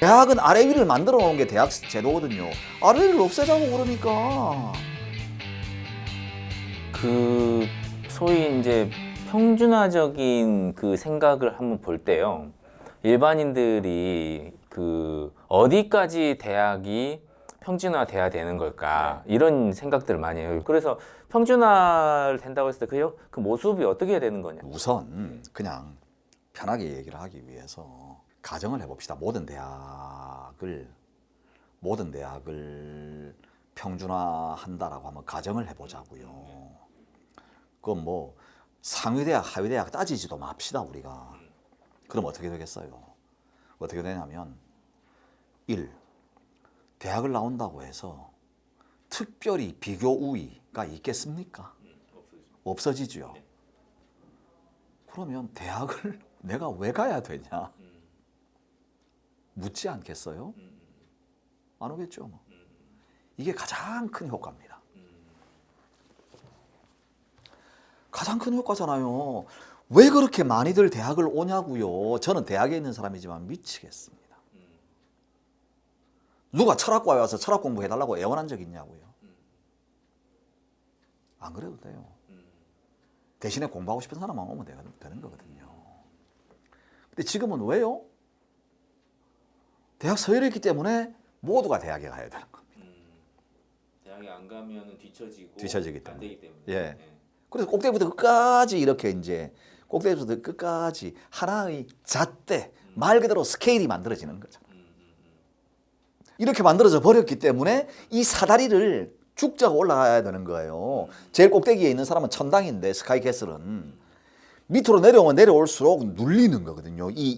대학은 아래 위를 만들어 놓은 게 대학 제도거든요. 아래 위를 없애자고 그러니까. 그 소위 이제 평준화적인 그 생각을 한번 볼 때요. 일반인들이 그 어디까지 대학이 평준화 돼야 되는 걸까 이런 생각들을 많이 해요. 그래서 평준화 된다고 했을 때그 그 모습이 어떻게 되는 거냐? 우선 그냥 편하게 얘기를 하기 위해서 가정을 해봅시다. 모든 대학을 모든 대학을 평준화한다라고 하면 가정을 해보자고요. 그건 뭐 상위대학, 하위대학 따지지도 맙시다 우리가. 그럼 어떻게 되겠어요? 어떻게 되냐면 1. 대학을 나온다고 해서 특별히 비교 우위가 있겠습니까? 없어지죠. 그러면 대학을 내가 왜 가야 되냐? 묻지 않겠어요? 안 오겠죠. 뭐. 이게 가장 큰 효과입니다. 가장 큰 효과잖아요. 왜 그렇게 많이들 대학을 오냐고요. 저는 대학에 있는 사람이지만 미치겠습니다. 누가 철학과에 와서 철학 공부해달라고 애원한 적 있냐고요. 안 그래도 돼요. 대신에 공부하고 싶은 사람만 오면 되- 되는 거거든요. 근데 지금은 왜요? 대학 서열했기 때문에 모두가 대학에 가야 되는 겁니다. 대학에 안 가면 뒤처지고 뒤처지기 때문에. 되기 때문에. 예. 그래서 꼭대기부터 끝까지 이렇게 이제 꼭대기부터 끝까지 하나의 잣대 말 그대로 스케일이 만들어지는 거죠. 이렇게 만들어져 버렸기 때문에 이 사다리를 죽자고 올라가야 되는 거예요. 제일 꼭대기에 있는 사람은 천당인데 스카이캐슬은 밑으로 내려오면 내려올수록 눌리는 거거든요. 이 이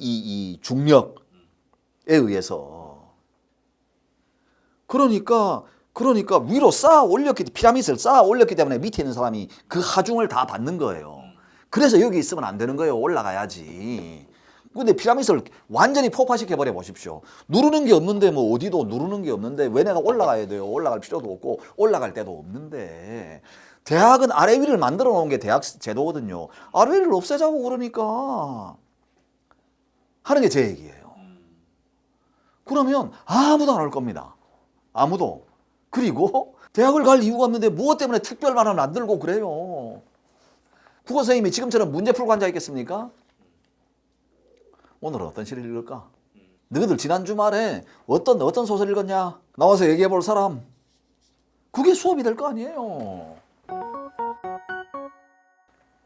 이 중력에 의해서. 그러니까 그러니까 위로 쌓아 올렸기 피라미드를 쌓아 올렸기 때문에 밑에 있는 사람이 그 하중을 다 받는 거예요. 그래서 여기 있으면 안 되는 거예요. 올라가야지. 근데 피라미드를 완전히 폭파시켜 버려 보십시오. 누르는 게 없는데 뭐 어디도 누르는 게 없는데 왜 내가 올라가야 돼요? 올라갈 필요도 없고 올라갈 데도 없는데 대학은 아래 위를 만들어 놓은 게 대학 제도거든요. 아래 위를 없애자고 그러니까 하는 게 제 얘기예요. 그러면 아무도 안 올 겁니다. 아무도. 그리고 대학을 갈 이유가 없는데 무엇 때문에 특별반을 만들고 그래요. 국어 선생님이 지금처럼 문제 풀고 앉아 있겠습니까? 오늘은 어떤 시를 읽을까? 너희들 지난 주말에 어떤 어떤 소설 읽었냐? 나와서 얘기해 볼 사람. 그게 수업이 될 거 아니에요.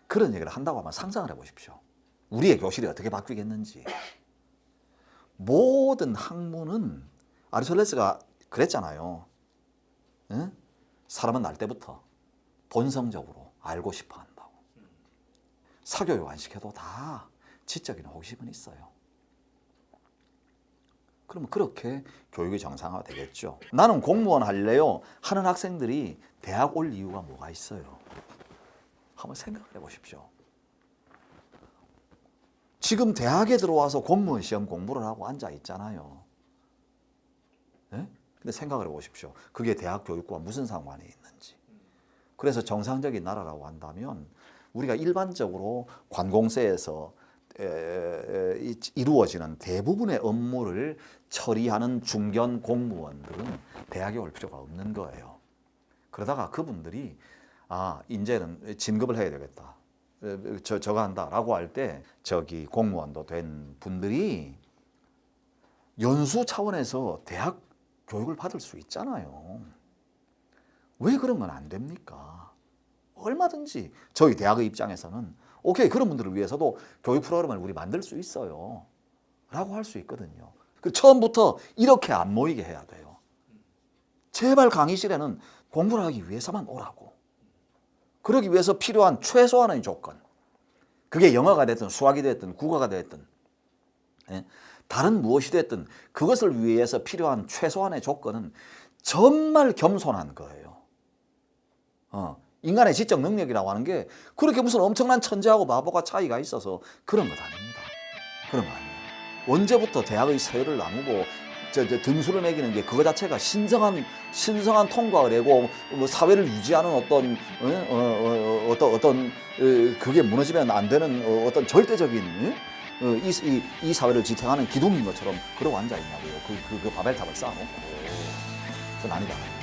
그런 얘기를 한다고 하면 상상을 해 보십시오. 우리의 교실이 어떻게 바뀌겠는지. 모든 학문은 아리스토텔레스가 그랬잖아요. 응? 사람은 날 때부터 본성적으로 알고 싶어 한다고. 사교육 안 시켜도 다 지적인 호기심은 있어요. 그러면 그렇게 교육이 정상화 되겠죠. 나는 공무원 할래요 하는 학생들이 대학 올 이유가 뭐가 있어요? 한번 생각을 해 보십시오. 지금 대학에 들어와서 공무원 시험 공부를 하고 앉아 있잖아요. 예? 근데 생각을 해 보십시오. 그게 대학 교육과 무슨 상관이 있는지. 그래서 정상적인 나라라고 한다면 우리가 일반적으로 관공서에서 이루어지는 대부분의 업무를 처리하는 중견 공무원들은 대학에 올 필요가 없는 거예요. 그러다가 그분들이 아 이제는 진급을 해야 되겠다. 에, 저 저거 한다라고 할 때 저기 공무원도 된 분들이 연수 차원에서 대학 교육을 받을 수 있잖아요. 왜 그런 건 안 됩니까? 얼마든지 저희 대학의 입장에서는 오케이 그런 분들을 위해서도 교육 프로그램을 우리 만들 수 있어요. 라고 할 수 있거든요. 그 처음부터 이렇게 안 모이게 해야 돼요. 제발 강의실에는 공부를 하기 위해서만 오라고. 그러기 위해서 필요한 최소한의 조건. 그게 영어가 됐든 수학이 됐든 국어가 됐든 예? 다른 무엇이 됐든 그것을 위해서 필요한 최소한의 조건은 정말 겸손한 거예요. 어, 인간의 지적 능력이라고 하는 게 그렇게 무슨 엄청난 천재하고 바보가 차이가 있어서 그런 것 아닙니다. 그런 거 아니에요. 언제부터 대학의 서열을 나누고 저, 저 등수를 매기는 게 그거 자체가 신성한 신성한 통과를 내고 뭐 사회를 유지하는 어떤 어, 어, 어, 어떤 어떤 어, 그게 무너지면 안 되는 어, 어떤 절대적인 어? 어, 이, 이, 이 사회를 지탱하는 기둥인 것처럼 그러고 앉아 있냐고요. 그, 그, 그 바벨탑을 쌓아놓고. 그건 아니다.